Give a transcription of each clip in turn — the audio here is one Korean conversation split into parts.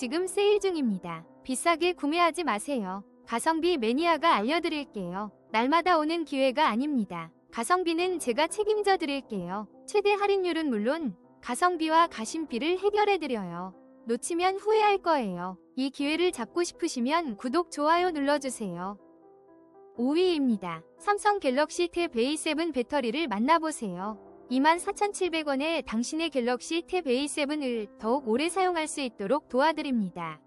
지금 세일 중입니다. 비싸게 구매하지 마세요. 가성비 매니아가 알려드릴게요. 날마다 오는 기회가 아닙니다. 가성비는 제가 책임져 드릴게요. 최대 할인율은 물론 가성비와 가심비를 해결해 드려요. 놓치면 후회할 거예요. 이 기회를 잡고 싶으시면 구독, 좋아요 눌러주세요. 5위입니다. 삼성 갤럭시 탭 A7 배터리를 만나보세요. 24,700원에 당신의 갤럭시 탭 A7을 더욱 오래 사용할 수 있도록 도와드립니다.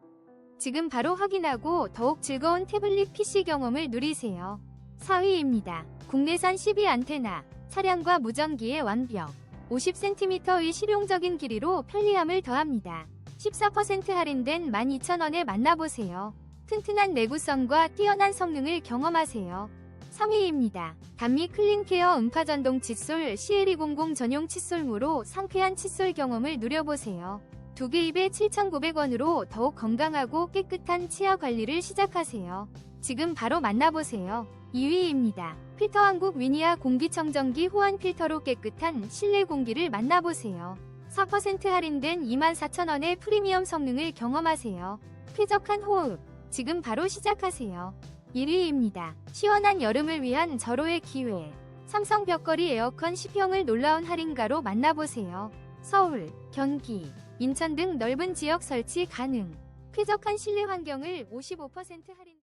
지금 바로 확인하고 더욱 즐거운 태블릿 PC 경험을 누리세요. 4위입니다. 국내산 12 안테나, 차량과 무전기의 완벽. 50cm의 실용적인 길이로 편리함을 더합니다. 14% 할인된 12,000원에 만나보세요. 튼튼한 내구성과 뛰어난 성능을 경험하세요. 3위입니다. 단미 클린케어 음파 전동 칫솔 CL200 전용 칫솔무로 상쾌한 칫솔 경험을 누려보세요. 두 개 입에 7,900원으로 더욱 건강하고 깨끗한 치아 관리를 시작하세요. 지금 바로 만나보세요. 2위입니다. 필터 한국 위니아 공기청정기 호환 필터로 깨끗한 실내 공기를 만나보세요. 4% 할인된 24,000원의 프리미엄 성능을 경험하세요. 쾌적한 호흡. 지금 바로 시작하세요. 1위입니다. 시원한 여름을 위한 절호의 기회. 삼성 벽걸이 에어컨 10형을 놀라운 할인가로 만나보세요. 서울, 경기, 인천 등 넓은 지역 설치 가능. 쾌적한 실내 환경을 55% 할인